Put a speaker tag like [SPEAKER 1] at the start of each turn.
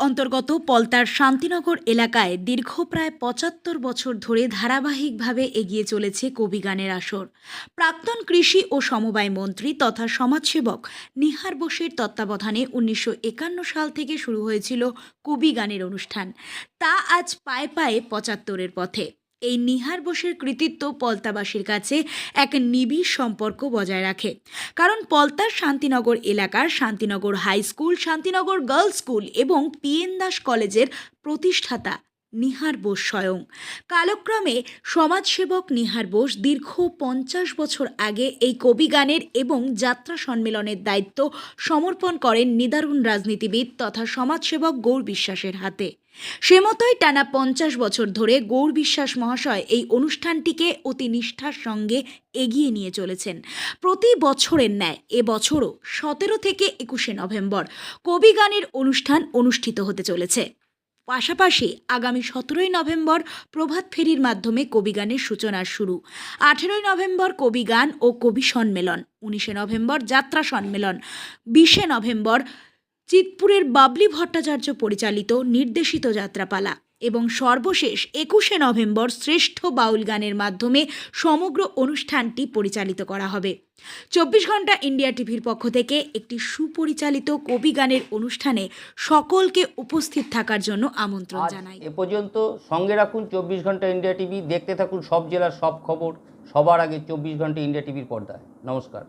[SPEAKER 1] অন্তর্গত পলতার শান্তিনগর এলাকায় দীর্ঘ প্রায় পঁচাত্তর বছর ধরে ধারাবাহিকভাবে এগিয়ে চলেছে কবিগানের আসর। প্রাক্তন কৃষি ও সমবায় মন্ত্রী তথা সমাজসেবক নিহার বোসের তত্ত্বাবধানে উনিশশো একান্ন সাল থেকে শুরু হয়েছিল কবি গানের অনুষ্ঠান। তা আজ পায়ে পায়ে পঁচাত্তরের পথে। এই নিহার বোসের কৃতিত্ব পলতাবাসীর কাছে এক নিবিড় সম্পর্ক বজায় রাখে। কারণ পলতার শান্তিনগর এলাকার Shantinagar high school, Shantinagar girls school এবং পিএন দাস কলেজের প্রতিষ্ঠাতা নিহার বোস স্বয়ং। কালক্রমে সমাজসেবক নিহার বোস দীর্ঘ পঞ্চাশ বছর আগে এই কবি গানের এবং যাত্রা সম্মেলনের দায়িত্ব সমর্পণ করেন নিদারুণ রাজনীতিবিদ তথা সমাজসেবক গৌর বিশ্বাসের হাতে। সে মতোই টানা পঞ্চাশ বছর ধরে গৌর বিশ্বাস মহাশয় এই অনুষ্ঠানটিকে অতি নিষ্ঠার সঙ্গে এগিয়ে নিয়ে চলেছেন। প্রতি বছরের ন্যায় এবছরও সতেরো থেকে একুশে নভেম্বর কবি গানের অনুষ্ঠান অনুষ্ঠিত হতে চলেছে। পাশাপাশি আগামী সতেরোই নভেম্বর প্রভাত ফেরির মাধ্যমে কবি গানের সূচনার শুরু। আঠেরোই নভেম্বর কবি গান ও কবি সম্মেলন, উনিশে নভেম্বর যাত্রা সম্মেলন, বিশে নভেম্বর চিতপুরের বাবলি ভট্টাচার্য পরিচালিত নির্দেশিত যাত্রাপালা এবং সর্বশেষ একুশে নভেম্বর শ্রেষ্ঠ বাউল গানের মাধ্যমে সমগ্র অনুষ্ঠানটি পরিচালিত করা হবে। চব্বিশ ঘণ্টা ইন্ডিয়া টিভির পক্ষ থেকে একটি সুপরিচালিত কবি গানের অনুষ্ঠানে সকলকে উপস্থিত থাকার জন্য আমন্ত্রণ জানাই।
[SPEAKER 2] এ পর্যন্ত সঙ্গে রাখুন চব্বিশ ঘণ্টা ইন্ডিয়া টিভি দেখতে থাকুন সব জেলার সব খবর সবার আগে চব্বিশ ঘণ্টা ইন্ডিয়া টিভির পর্দায়। নমস্কার।